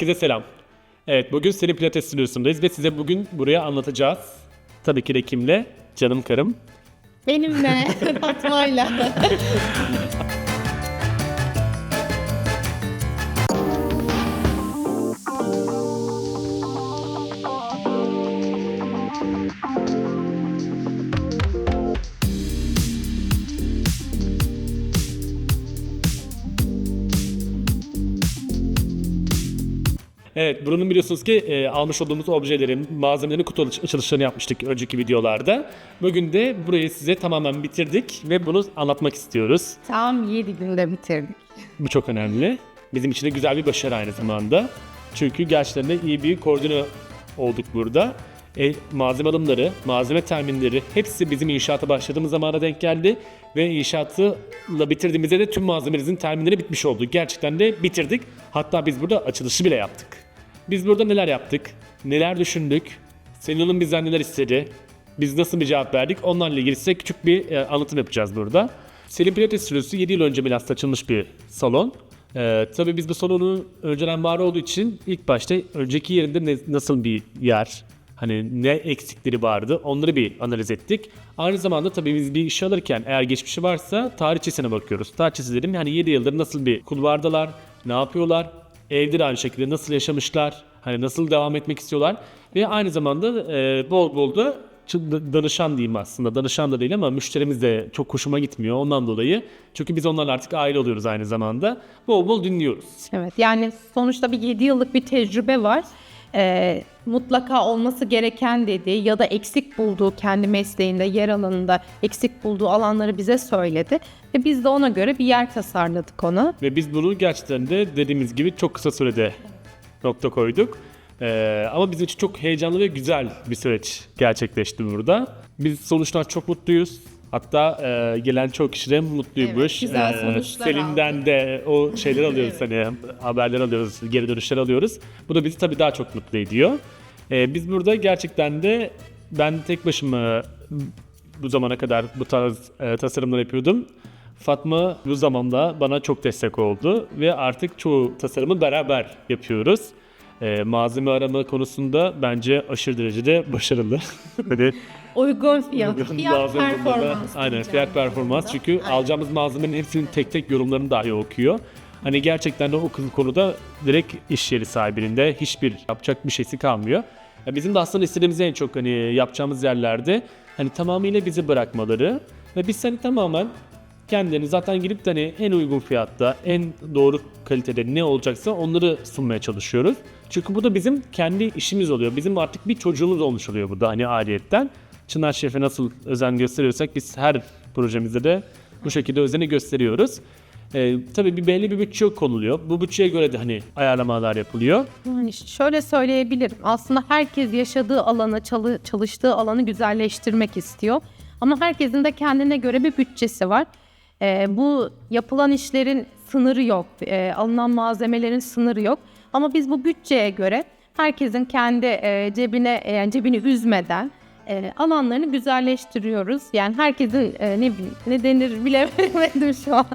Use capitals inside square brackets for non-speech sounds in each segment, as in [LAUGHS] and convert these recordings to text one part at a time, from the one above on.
Herkese selam. Evet bugün Senin Pilates stüdyosundayız ve size bugün buraya anlatacağız. Tabii ki de kimle? Canım karım. Benimle, [LAUGHS] Fatma'yla. [LAUGHS] Evet buranın biliyorsunuz ki e, almış olduğumuz objelerin, malzemelerin kutu açı- açılışlarını yapmıştık önceki videolarda. Bugün de burayı size tamamen bitirdik ve bunu anlatmak istiyoruz. Tam 7 günde bitirdik. Bu çok önemli. Bizim için de güzel bir başarı aynı zamanda. Çünkü gerçekten de iyi bir koordine olduk burada. E, malzeme alımları, malzeme terminleri hepsi bizim inşaata başladığımız zamana denk geldi. Ve inşaatla bitirdiğimizde de tüm malzememizin terminleri bitmiş oldu. Gerçekten de bitirdik. Hatta biz burada açılışı bile yaptık. Biz burada neler yaptık? Neler düşündük? Senin'in bizden neler istedi? Biz nasıl bir cevap verdik? Onlarla ilgili size küçük bir e, anlatım yapacağız burada. Selim Pilates Stüdyosu 7 yıl önce Milas'ta açılmış bir salon. Ee, tabii biz bu salonu önceden var olduğu için ilk başta önceki yerinde ne- nasıl bir yer, hani ne eksikleri vardı onları bir analiz ettik. Aynı zamanda tabii biz bir iş alırken eğer geçmişi varsa tarihçesine bakıyoruz. Tarihçesi dedim yani 7 yıldır nasıl bir kulvardalar, ne yapıyorlar, evde de aynı şekilde nasıl yaşamışlar, hani nasıl devam etmek istiyorlar ve aynı zamanda e, bol bol da danışan diyeyim aslında. Danışan da değil ama müşterimiz de çok hoşuma gitmiyor ondan dolayı. Çünkü biz onlarla artık aile oluyoruz aynı zamanda. Bol bol dinliyoruz. Evet yani sonuçta bir 7 yıllık bir tecrübe var. Ee, mutlaka olması gereken dediği ya da eksik bulduğu kendi mesleğinde, yer alanında eksik bulduğu alanları bize söyledi. Ve biz de ona göre bir yer tasarladık ona. Ve biz bunu gerçekten de dediğimiz gibi çok kısa sürede nokta koyduk. Ee, ama bizim için çok heyecanlı ve güzel bir süreç gerçekleşti burada. Biz sonuçlar çok mutluyuz. Hatta e, gelen çok kişi de mutluymuş. Evet, güzel Ee, sonuçlar Selin'den de o şeyleri [LAUGHS] alıyoruz hani haberler alıyoruz, geri dönüşler alıyoruz. Bu da bizi tabii daha çok mutlu ediyor. Ee, biz burada gerçekten de ben tek başıma bu zamana kadar bu tarz e, tasarımlar yapıyordum. Fatma bu zamanda bana çok destek oldu ve artık çoğu tasarımı beraber yapıyoruz. E, malzeme arama konusunda bence aşırı derecede başarılı. [LAUGHS] hani Uygun fiyat, fiyat lazım bulmada- performans. Aynen diyeceğim. fiyat performans çünkü alacağımız malzemenin hepsinin tek tek yorumlarını dahi okuyor. Hani gerçekten de o konuda direkt iş yeri sahibinin de hiçbir yapacak bir şeysi kalmıyor. Ya bizim de aslında istediğimiz en çok hani yapacağımız yerlerde hani tamamıyla bizi bırakmaları ve biz hani tamamen kendilerini zaten girip de hani en uygun fiyatta, en doğru kalitede ne olacaksa onları sunmaya çalışıyoruz. Çünkü bu da bizim kendi işimiz oluyor. Bizim artık bir çocuğumuz olmuş oluyor bu da hani ayrıyetten. Çınar Şef'e nasıl özen gösteriyorsak biz her projemizde de bu şekilde özeni gösteriyoruz. Ee, tabii bir belli bir bütçe konuluyor. Bu bütçeye göre de hani ayarlamalar yapılıyor. Yani şöyle söyleyebilirim. Aslında herkes yaşadığı alanı, çalı- çalıştığı alanı güzelleştirmek istiyor. Ama herkesin de kendine göre bir bütçesi var. Ee, bu yapılan işlerin sınırı yok. Ee, alınan malzemelerin sınırı yok. Ama biz bu bütçeye göre herkesin kendi e, cebine e, yani cebini üzmeden e, alanlarını güzelleştiriyoruz. Yani herkesin e, ne ne denir bilemedim şu an.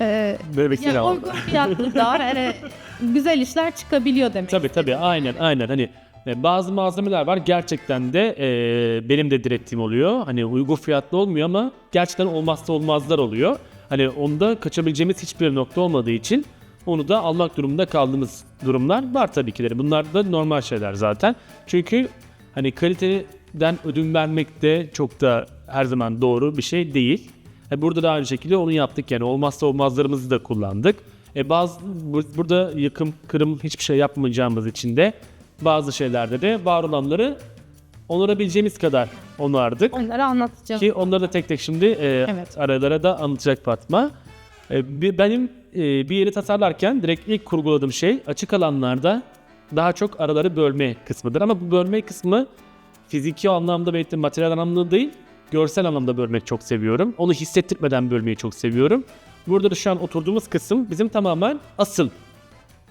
Ee, Böyle yani uygun fiyatlı da hani güzel işler çıkabiliyor demek. Tabii tabii aynen aynen hani bazı malzemeler var gerçekten de e, benim de direttiğim oluyor. Hani uygun fiyatlı olmuyor ama gerçekten olmazsa olmazlar oluyor. Hani onda kaçabileceğimiz hiçbir nokta olmadığı için onu da almak durumunda kaldığımız durumlar var tabii ki. Bunlar da normal şeyler zaten. Çünkü hani kaliteden ödün vermek de çok da her zaman doğru bir şey değil. E, burada da aynı şekilde onu yaptık yani olmazsa olmazlarımızı da kullandık. E bazı bu- burada yıkım, kırım hiçbir şey yapmayacağımız için de bazı şeylerde de var olanları onarabileceğimiz kadar onardık. Onları anlatacağım. Ki onları da tek tek şimdi e, Evet. aralara da anlatacak Fatma. E, bir- benim e, bir yeri tasarlarken direkt ilk kurguladığım şey açık alanlarda daha çok araları bölme kısmıdır. Ama bu bölme kısmı fiziki anlamda de materyal anlamda değil, görsel anlamda bölmek çok seviyorum. Onu hissettirmeden bölmeyi çok seviyorum. Burada da şu an oturduğumuz kısım bizim tamamen asıl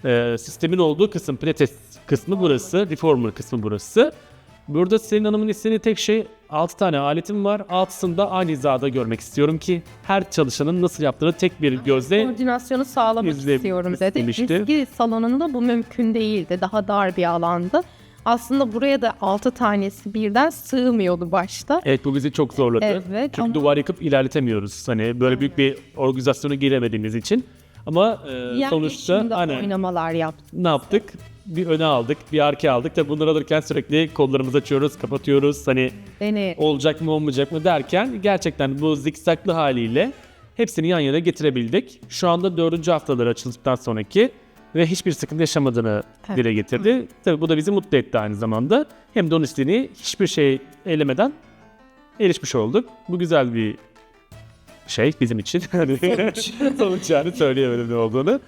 e, sistemin olduğu kısım, pilates kısmı burası, reformer kısmı burası. Burada Selin Hanım'ın istediği tek şey 6 tane aletim var. Altısını da aynı hizada görmek istiyorum ki her çalışanın nasıl yaptığını tek bir gözle Koordinasyonu sağlamak İzle- istiyorum dedi. istemişti. Riski salonunda bu mümkün değildi. Daha dar bir alandı. Aslında buraya da 6 tanesi birden sığmıyordu başta. Evet bu bizi çok zorladı. Evet, Çünkü ama- duvar yıkıp ilerletemiyoruz. Hani böyle büyük bir organizasyona giremediğimiz için. Ama e, Yer sonuçta değişiminde aynen oynamalar yaptı. ne yaptık? Bir öne aldık, bir arkaya aldık. Tabi bunları alırken sürekli kollarımızı açıyoruz, kapatıyoruz. Hani Beni olacak mı olmayacak mı derken gerçekten bu zikzaklı haliyle hepsini yan yana getirebildik. Şu anda dördüncü haftaları açıldıktan sonraki ve hiçbir sıkıntı yaşamadığını Evet. dile getirdi. Tabii bu da bizi mutlu etti aynı zamanda. Hem de onun istediğini hiçbir şey elemeden erişmiş olduk. Bu güzel bir şey bizim için. Hani [LAUGHS] Sonuç yani söyleyemedim ne olduğunu.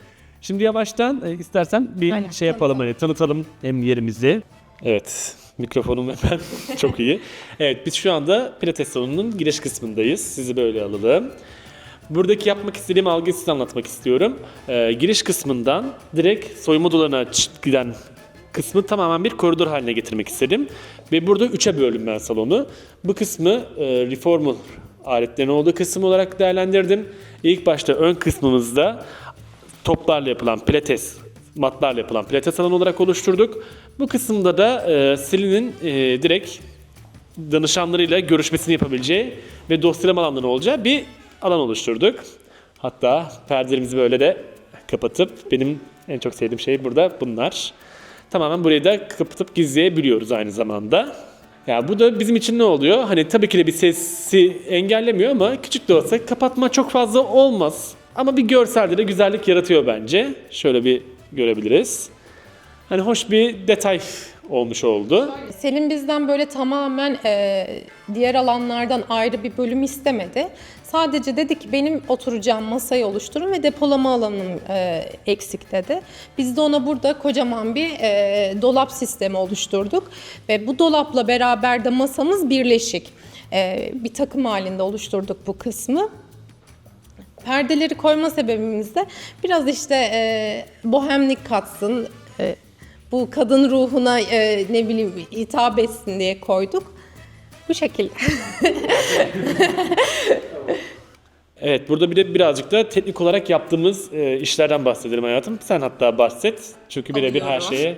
Şimdi yavaştan e, istersen bir Aynen, şey yapalım hani tanıtalım hem yerimizi. Evet. Mikrofonum ve ben [LAUGHS] çok iyi. Evet biz şu anda Pilates salonunun giriş kısmındayız. Sizi böyle alalım. Buradaki yapmak istediğim algıyı size anlatmak istiyorum. Ee, giriş kısmından direkt soyunma odalarına giden kısmı tamamen bir koridor haline getirmek istedim. Ve burada üçe böldüm ben salonu. Bu kısmı e, reformer aletlerin olduğu kısım olarak değerlendirdim. İlk başta ön kısmımızda toplarla yapılan pilates, matlarla yapılan pilates alanı olarak oluşturduk. Bu kısımda da e, Selin'in e, direkt danışanlarıyla görüşmesini yapabileceği ve dosyalama alanları olacağı bir alan oluşturduk. Hatta perdelerimizi böyle de kapatıp benim en çok sevdiğim şey burada bunlar. Tamamen burayı da kapatıp gizleyebiliyoruz aynı zamanda. Ya bu da bizim için ne oluyor? Hani tabii ki de bir sesi engellemiyor ama küçük de olsa kapatma çok fazla olmaz. Ama bir görselde de güzellik yaratıyor bence. Şöyle bir görebiliriz. Hani hoş bir detay olmuş oldu. Selin bizden böyle tamamen e, diğer alanlardan ayrı bir bölüm istemedi. Sadece dedi ki benim oturacağım masayı oluşturun ve depolama alanım e, eksik dedi. Biz de ona burada kocaman bir e, dolap sistemi oluşturduk. Ve bu dolapla beraber de masamız birleşik. E, bir takım halinde oluşturduk bu kısmı. Perdeleri koyma sebebimiz de biraz işte e, bohemlik katsın, e, bu kadın ruhuna e, ne bileyim hitap etsin diye koyduk. Bu şekilde. [LAUGHS] Evet burada bir de birazcık da teknik olarak yaptığımız e, işlerden bahsedelim hayatım. Sen hatta bahset. Çünkü birebir her Alıyorum. şeye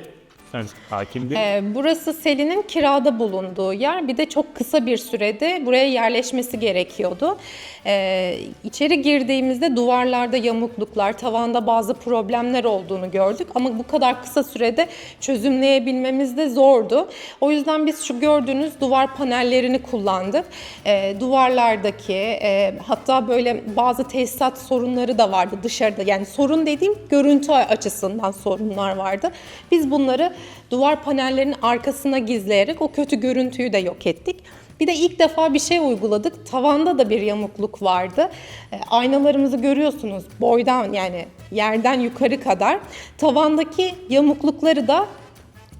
sen hakimdin. E, burası Selin'in kirada bulunduğu yer. Bir de çok kısa bir sürede buraya yerleşmesi gerekiyordu. E, içeri girdiğimizde duvarlarda yamukluklar, tavanda bazı problemler olduğunu gördük. Ama bu kadar kısa sürede çözümleyebilmemiz de zordu. O yüzden biz şu gördüğünüz duvar panellerini kullandık. E, duvarlardaki e, hatta böyle bazı tesisat sorunları da vardı dışarıda. Yani sorun dediğim görüntü açısından sorunlar vardı. Biz bunları duvar panellerinin arkasına gizleyerek o kötü görüntüyü de yok ettik. Bir de ilk defa bir şey uyguladık. Tavanda da bir yamukluk vardı. E, aynalarımızı görüyorsunuz boydan yani yerden yukarı kadar. Tavandaki yamuklukları da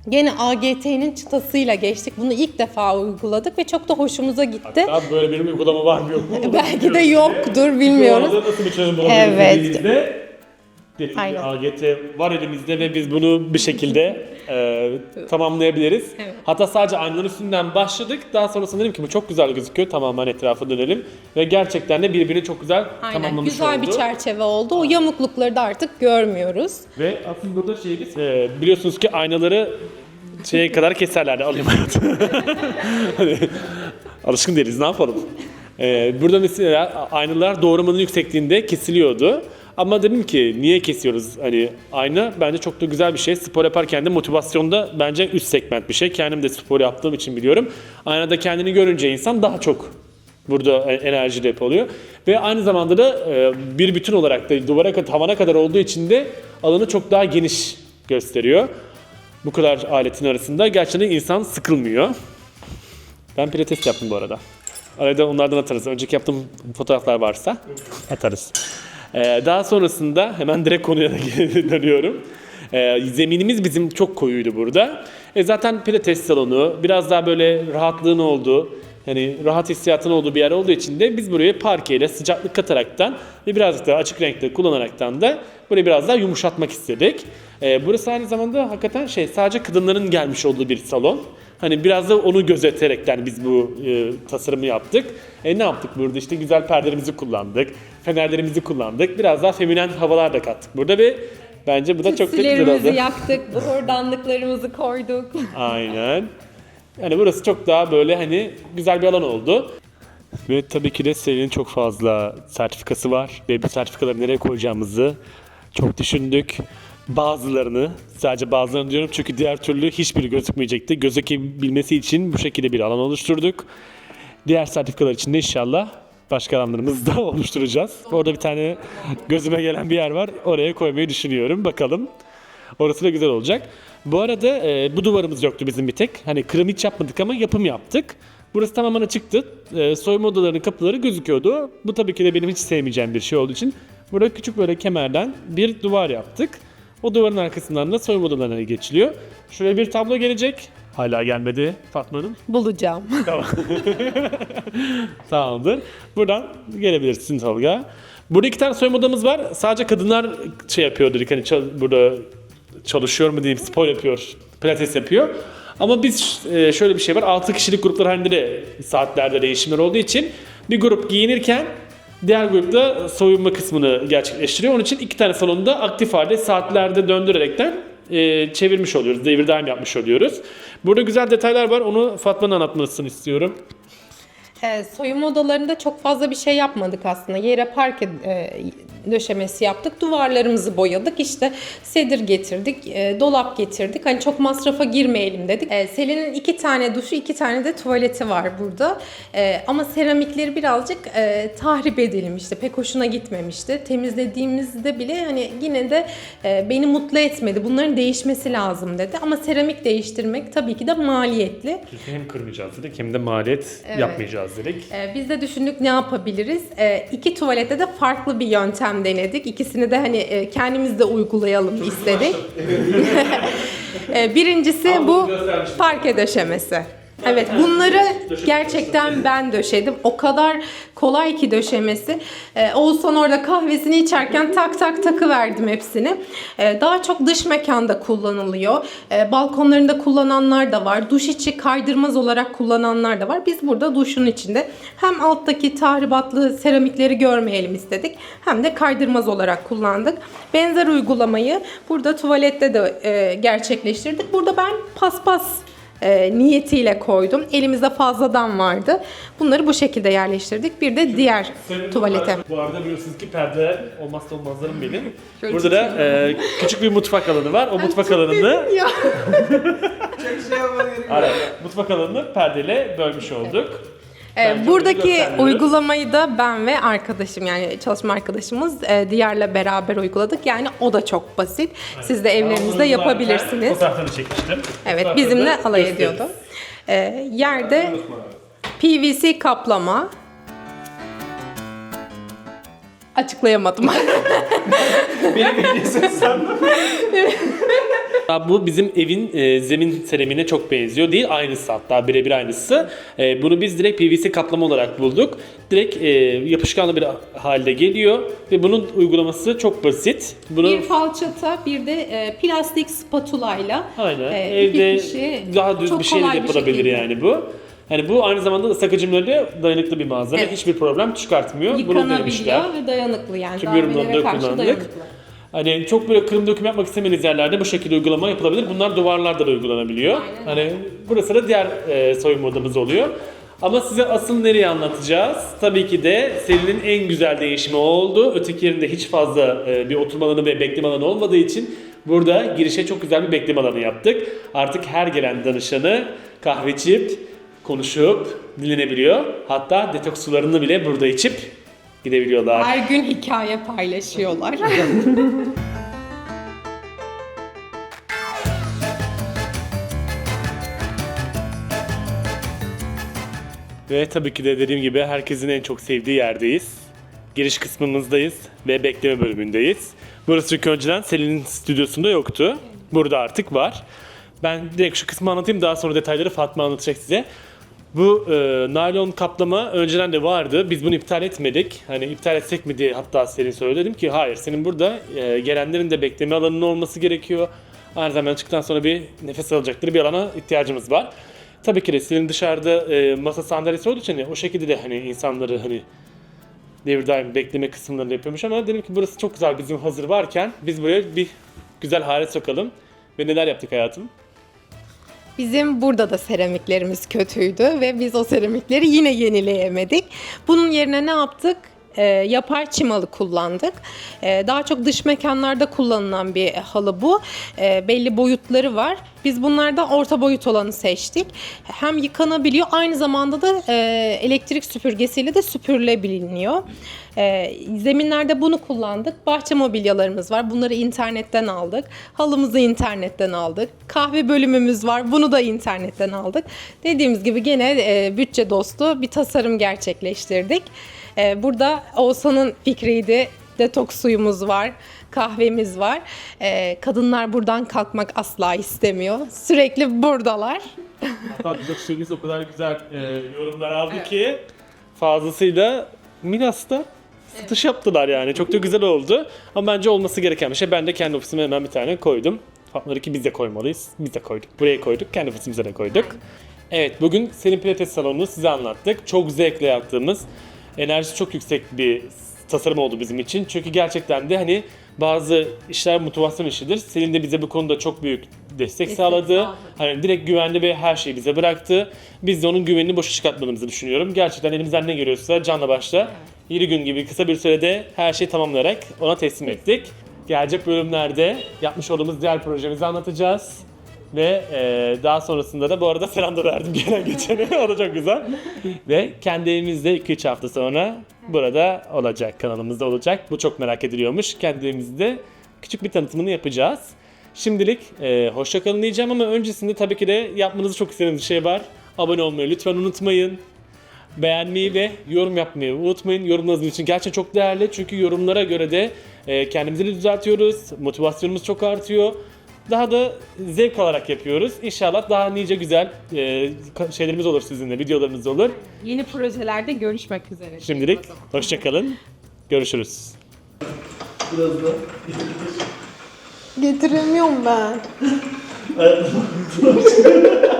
gene AGT'nin çıtasıyla geçtik. Bunu ilk defa uyguladık ve çok da hoşumuza gitti. Hatta böyle bir uygulama var mı yok mu? [LAUGHS] Belki de yoktur bilmiyoruz. Nasıl bir çözüm bulabiliriz Evet. Dediğim Aynen. AGT var elimizde ve biz bunu bir şekilde e, tamamlayabiliriz. Evet. Hatta sadece aynaların üstünden başladık. Daha sonrasında dedim ki bu çok güzel gözüküyor. Tamamen etrafa dönelim. Ve gerçekten de birbirini çok güzel Aynen tamamlamış güzel oldu. bir çerçeve oldu. O yamuklukları da artık görmüyoruz. Ve aslında burada şeyimiz e, biliyorsunuz ki aynaları şeye kadar keserlerdi. Alayım hayatım. [LAUGHS] Hani, alışkın değiliz ne yapalım. E, burada mesela aynalar doğramanın yüksekliğinde kesiliyordu. Ama dedim ki niye kesiyoruz? Hani ayna bence çok da güzel bir şey. Spor yaparken de motivasyonda bence üst segment bir şey. Kendim de spor yaptığım için biliyorum. Aynada kendini görünce insan daha çok burada e, enerji depoluyor. Ve aynı zamanda da e, bir bütün olarak da duvara tavana kadar olduğu için de alanı çok daha geniş gösteriyor. Bu kadar aletin arasında gerçekten insan sıkılmıyor. Ben pilates yaptım bu arada. Arada onlardan atarız. Önceki yaptığım fotoğraflar varsa atarız. Ee, daha sonrasında hemen direkt konuya da [LAUGHS] dönüyorum. Ee, zeminimiz bizim çok koyuydu burada. E zaten pilates salonu biraz daha böyle rahatlığın olduğu, Yani rahat hissiyatın olduğu bir yer olduğu için de biz burayı parkeyle sıcaklık kataraktan ve birazcık daha açık renkte kullanaraktan da burayı biraz daha yumuşatmak istedik. Ee, burası aynı zamanda hakikaten şey sadece kadınların gelmiş olduğu bir salon. Hani biraz da onu gözeterekten biz bu e, tasarımı yaptık. E ne yaptık burada? İşte güzel perdelerimizi kullandık, fenerlerimizi kullandık. Biraz daha feminen havalar da kattık burada ve bence bu da çok da güzel oldu. yaktık, buhurdanlıklarımızı koyduk. Aynen. Yani burası çok daha böyle hani güzel bir alan oldu. Ve tabii ki de Selin'in çok fazla sertifikası var ve bu sertifikaları nereye koyacağımızı çok düşündük. Bazılarını, sadece bazılarını diyorum çünkü diğer türlü hiçbiri gözükmeyecekti. Gözükebilmesi için bu şekilde bir alan oluşturduk. Diğer sertifikalar için de inşallah başka alanlarımızı da [LAUGHS] oluşturacağız. Orada bir tane gözüme gelen bir yer var. Oraya koymayı düşünüyorum. Bakalım. Orası da güzel olacak. Bu arada e, bu duvarımız yoktu bizim bir tek. Hani kırım hiç yapmadık ama yapım yaptık. Burası tamamen açıktı. E, soyunma odalarının kapıları gözüküyordu. Bu tabii ki de benim hiç sevmeyeceğim bir şey olduğu için burada küçük böyle kemerden bir duvar yaptık. O duvarın arkasından da soyunma odalarına geçiliyor. Şuraya bir tablo gelecek. Hala gelmedi Fatma Hanım. Bulacağım. [LAUGHS] Tamam. Tamamdır. Buradan gelebilirsin Tolga. Burada iki tane soyunma odamız var. Sadece kadınlar şey yapıyor dedik hani çal- burada çalışıyor mu diyeyim spor yapıyor, pilates yapıyor. Ama biz e, şöyle bir şey var. 6 kişilik gruplar halinde de saatlerde değişimler olduğu için bir grup giyinirken diğer grup da soyunma kısmını gerçekleştiriyor. Onun için iki tane salonda aktif halde saatlerde döndürerekten e, çevirmiş oluyoruz. Devir daim yapmış oluyoruz. Burada güzel detaylar var. Onu Fatma'nın anlatmasını istiyorum. Ee, soyunma odalarında çok fazla bir şey yapmadık aslında. Yere parke e, döşemesi yaptık. Duvarlarımızı boyadık. İşte sedir getirdik. e, dolap getirdik. Hani çok masrafa girmeyelim dedik. E, Selin'in iki tane duşu, iki tane de tuvaleti var burada. E, ama seramikleri birazcık e, tahrip edilmişti. Pek hoşuna gitmemişti. Temizlediğimizde bile hani yine de e, beni mutlu etmedi. Bunların değişmesi lazım dedi. Ama seramik değiştirmek tabii ki de maliyetli. Hem kırmayacağız dedik hem de maliyet yapmayacağız dedik. Ee, biz de düşündük ne yapabiliriz? Ee, iki tuvalette de farklı bir yöntem denedik. İkisini de hani e, kendimiz de uygulayalım istedik. Ee, [LAUGHS] birincisi bu parke döşemesi. Evet bunları gerçekten ben döşedim. O kadar kolay ki döşemesi. Ee, Oğuzhan orada kahvesini içerken tak tak takı verdim hepsini. Ee, daha çok dış mekanda kullanılıyor. Ee, balkonlarında kullananlar da var. Duş içi kaydırmaz olarak kullananlar da var. Biz burada duşun içinde hem alttaki tahribatlı seramikleri görmeyelim istedik. Hem de kaydırmaz olarak kullandık. Benzer uygulamayı burada tuvalette de e, gerçekleştirdik. Burada ben paspas e, niyetiyle koydum. Elimizde fazladan vardı. Bunları bu şekilde yerleştirdik. Bir de diğer tuvalete. Bu arada biliyorsunuz ki perde olmazsa olmazlarım benim. Burada da e, küçük bir mutfak alanı var. O mutfak alanını Ya. [LAUGHS] Aynen, mutfak alanını perdeyle bölmüş olduk. Ee, Bence buradaki uygulamayı da ben ve arkadaşım yani çalışma arkadaşımız e, Diyar'la beraber uyguladık. Yani o da çok basit. Siz de evlerinizde Bunu yapabilirsiniz. Fotoğraflarını çekmiştim. Evet Fotoğrafları bizimle da alay gösteririz. ediyordu. Ee, yerde PVC kaplama. Açıklayamadım. [LAUGHS] Ya [LAUGHS] Bu bizim evin e, zemin seramine çok benziyor değil. Aynısı hatta birebir aynısı. E, bunu biz direkt PVC kaplama olarak bulduk. Direkt e, yapışkanlı bir halde geliyor ve bunun uygulaması çok basit. Bunu bir falçata bir de e, plastik spatulayla aynen e, evde kişi daha düz bir şeyle bir yapılabilir şekilde yani bu. Hani bu aynı zamanda ıslak dayanıklı bir malzeme. Evet. Hiçbir problem çıkartmıyor. Bunu denemişler. Yıkanabiliyor ve dayanıklı yani. Tüm yorumlarında kullandık. dayanıklı. Hani çok böyle kırım döküm yapmak istemediğiniz yerlerde bu şekilde uygulama yapılabilir. Bunlar duvarlarda da uygulanabiliyor. Hani burası da diğer e, soyunma odamız oluyor. Ama size asıl nereye anlatacağız? Tabii ki de Selin'in en güzel değişimi oldu. Öteki yerinde hiç fazla e, bir oturma alanı ve bekleme alanı olmadığı için burada girişe çok güzel bir bekleme alanı yaptık. Artık her gelen danışanı kahve içip, konuşup dinlenebiliyor. Hatta detoks sularını bile burada içip gidebiliyorlar. Her gün hikaye paylaşıyorlar. [LAUGHS] Ve tabii ki de dediğim gibi herkesin en çok sevdiği yerdeyiz. Giriş kısmımızdayız ve bekleme bölümündeyiz. Burası çünkü önceden Selin'in stüdyosunda yoktu. Burada artık var. Ben direkt şu kısmı anlatayım daha sonra detayları Fatma anlatacak size. Bu e, naylon kaplama önceden de vardı. Biz bunu iptal etmedik. Hani iptal etsek mi diye hatta Selin söyledim ki hayır. Senin burada e, gelenlerin de bekleme alanının olması gerekiyor. Aynı zamanda çıktıktan sonra bir nefes alacakları bir alana ihtiyacımız var. Tabii ki de Selin dışarıda e, masa sandalyesi olduğu için o şekilde de hani insanları hani devir daim bekleme kısımlarını yapıyormuş ama dedim ki burası çok güzel bizim hazır varken biz buraya bir güzel hale sokalım. Ve neler yaptık hayatım? Bizim burada da seramiklerimiz kötüydü ve biz o seramikleri yine yenileyemedik. Bunun yerine ne yaptık? Ee, yapay çimalı kullandık. Ee, daha çok dış mekanlarda kullanılan bir halı bu. Ee, belli boyutları var. Biz bunlardan orta boyut olanı seçtik. Hem yıkanabiliyor aynı zamanda da e, elektrik süpürgesiyle de süpürülebiliyor. Ee, zeminlerde bunu kullandık. Bahçe mobilyalarımız var. Bunları internetten aldık. Halımızı internetten aldık. Kahve bölümümüz var. Bunu da internetten aldık. Dediğimiz gibi gene e, bütçe dostu bir tasarım gerçekleştirdik. E, burada Oğuzhan'ın fikriydi. Detoks suyumuz var. Kahvemiz var. E, kadınlar buradan kalkmak asla istemiyor. Sürekli buradalar. Hatta Detox o kadar güzel e, yorumlar aldı ki fazlasıyla Milas'ta satış yaptılar yani. Çok da güzel oldu. Ama bence olması gereken bir şey. Ben de kendi ofisime hemen bir tane koydum. Fatmaları ki biz de koymalıyız. Biz de koyduk. Buraya koyduk. Kendi ofisimize de koyduk. Evet bugün Senin Pilates salonunu size anlattık. Çok zevkle yaptığımız, enerjisi çok yüksek bir tasarım oldu bizim için. Çünkü gerçekten de hani bazı işler motivasyon işidir. Selin de bize bu konuda çok büyük destek, sağladı. sağladı. Hani direkt güvendi ve her şeyi bize bıraktı. Biz de onun güvenini boşa çıkartmadığımızı düşünüyorum. Gerçekten elimizden ne geliyorsa canla başla 7 gün gibi kısa bir sürede her şeyi tamamlayarak ona teslim ettik. Gelecek bölümlerde yapmış olduğumuz diğer projemizi anlatacağız. Ve e, daha sonrasında da bu arada selam da verdim gelen [LAUGHS] geçene. o da çok güzel. Ve kendi evimizde 2-3 hafta sonra burada olacak. Kanalımızda olacak. Bu çok merak ediliyormuş. Kendi evimizde küçük bir tanıtımını yapacağız. Şimdilik e, hoşça kalın diyeceğim ama öncesinde tabii ki de yapmanızı çok istediğimiz bir şey var. Abone olmayı lütfen unutmayın. Beğenmeyi ve yorum yapmayı unutmayın. Yorumlarınız için gerçekten çok değerli. Çünkü yorumlara göre de e, kendimizi de düzeltiyoruz. Motivasyonumuz çok artıyor. Daha da zevk alarak yapıyoruz. İnşallah daha nice güzel e, şeylerimiz olur sizinle, videolarımız olur. Yeni projelerde görüşmek üzere. Şimdilik hoşçakalın. Görüşürüz. Getiremiyorum ben. [LAUGHS]